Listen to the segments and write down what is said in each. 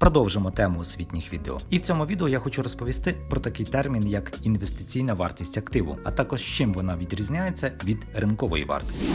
Продовжимо тему освітніх відео. І в цьому відео я хочу розповісти про такий термін, як інвестиційна вартість активу, а також чим вона відрізняється від ринкової вартості.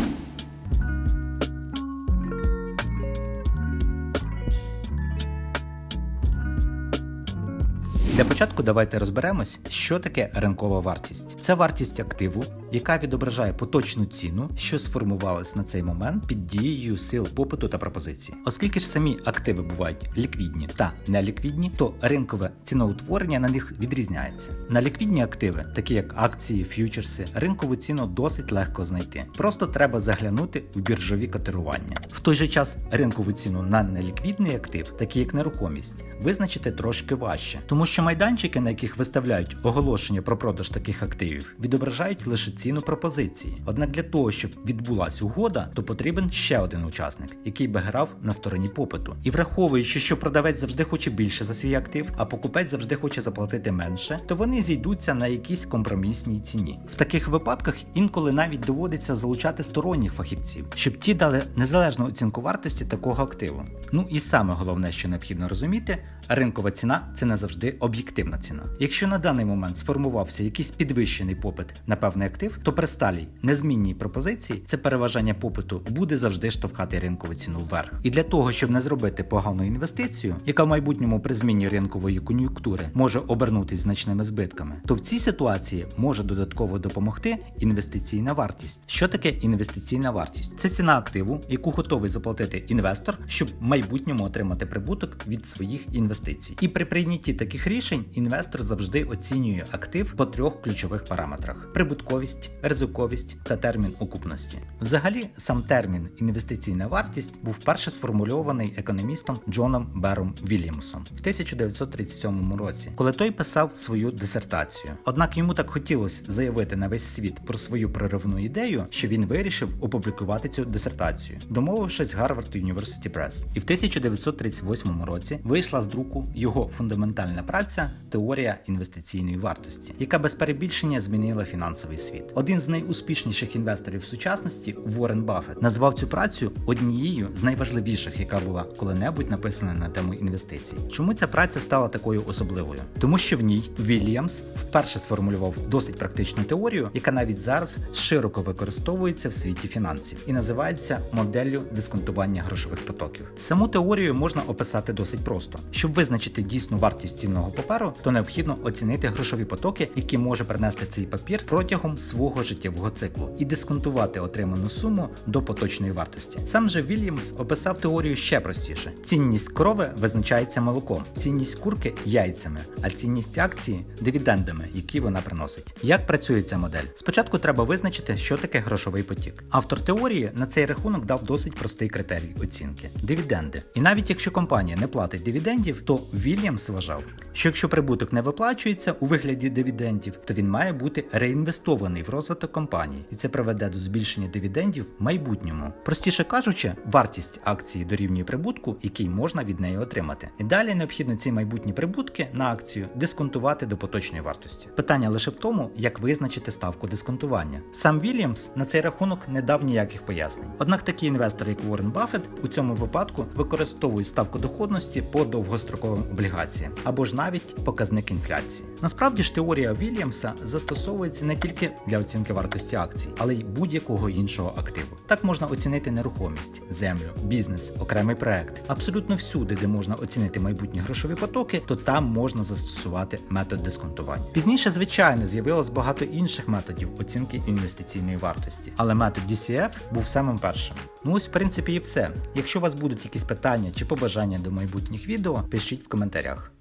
Для початку давайте розберемось, що таке ринкова вартість. Це вартість активу, яка відображає поточну ціну, що сформувалась на цей момент під дією сил попиту та пропозиції. Оскільки ж самі активи бувають ліквідні та неліквідні, то ринкове ціноутворення на них відрізняється. На ліквідні активи, такі як акції, ф'ючерси, ринкову ціну досить легко знайти. Просто треба заглянути в біржові котирування. В той же час ринкову ціну на неліквідний актив, такі як нерухомість, визначити трошки важче, тому що майданчики, на яких виставляють оголошення про продаж таких активів, відображають лише ціну пропозиції. Однак для того, щоб відбулася угода, то потрібен ще один учасник, який би грав на стороні попиту. І враховуючи, що продавець завжди хоче більше за свій актив, а покупець завжди хоче заплатити менше, то вони зійдуться на якійсь компромісній ціні. В таких випадках інколи навіть доводиться залучати сторонніх фахівців, щоб ті дали незалежну оцінку вартості такого активу. Ну і саме головне, що необхідно розуміти, ринкова ціна це не завжди об'єктивна ціна. Якщо на даний момент сформувався якийсь підвищений попит на певний актив, то при сталій незмінній пропозиції це переважання попиту буде завжди штовхати ринкову ціну вверх. І для того, щоб не зробити погану інвестицію, яка в майбутньому при зміні ринкової кон'юнктури може обернутися значними збитками, то в цій ситуації може додатково допомогти інвестиційна вартість. Що таке інвестиційна вартість? Це ціна активу, яку готовий заплатити інвестор, щоб в майбутньому отримати прибуток від своїх інвестицій. І при прийнятті таких рішень інвестор завжди оцінює актив по трьох ключових параметрах: прибутковість, ризиковість та термін окупності. Взагалі, сам термін інвестиційна вартість був вперше сформульований економістом Джоном Бером Вільямсом в 1937 році, коли той писав свою дисертацію. Однак йому так хотілося заявити на весь світ про свою проривну ідею, що він вирішив опублікувати цю дисертацію, домовившись Harvard University Press. І в 1938 році вийшла з друку його фундаментальна праця Теорія інвестиційної вартості, яка без перебільшення змінила фінансовий світ. Один з найуспішніших інвесторів сучасності, Уоррен Баффет, назвав цю працю однією з найважливіших, яка була коли-небудь написана на тему інвестицій. Чому ця праця стала такою особливою? Тому що в ній Вільямс вперше сформулював досить практичну теорію, яка навіть зараз широко використовується в світі фінансів і називається моделлю дисконтування грошових потоків. Саму теорію можна описати досить просто. Щоб визначити дійсну вартість цінного паперу, то необхідно оцінити грошові потоки, які може принести цей папір протягом свого життєвого циклу, і дисконтувати отриману суму до поточної вартості. Сам же Вільямс описав теорію ще простіше: цінність корови визначається молоком, цінність курки яйцями, а цінність акції дивідендами, які вона приносить. Як працює ця модель? Спочатку треба визначити, що таке грошовий потік. Автор теорії на цей рахунок дав досить простий критерій оцінки дивіденди. І навіть якщо компанія не платить дивідендів, то Вільямс вважав, що якщо прибуток не виплачується у вигляді дивідендів, то він має бути реінвестований в розвиток компанії, і це приведе до збільшення дивідендів в майбутньому. Простіше кажучи, вартість акції дорівнює прибутку, який можна від неї отримати. І далі необхідно ці майбутні прибутки на акцію дисконтувати до поточної вартості. Питання лише в тому, як визначити ставку дисконтування. Сам Вільямс на цей рахунок не дав ніяких пояснень. Однак такі інвестори, як Уоррен Баффет, у цьому випадку використовують ставку доходності по довгостроковим облігаціям або ж навіть показник інфляції. Насправді ж теорія Вільямса застосовується не тільки для оцінки вартості акцій, але й будь-якого іншого активу. Так можна оцінити нерухомість, землю, бізнес, окремий проект. Абсолютно всюди, де можна оцінити майбутні грошові потоки, то там можна застосувати метод дисконтування. Пізніше, звичайно, з'явилось багато інших методів оцінки інвестиційної вартості, але метод DCF був самим першим. Ну ось, в принципі, і все. Якщо у вас будуть якісь питання чи побажання до майбутніх відео, пишіть в коментарях.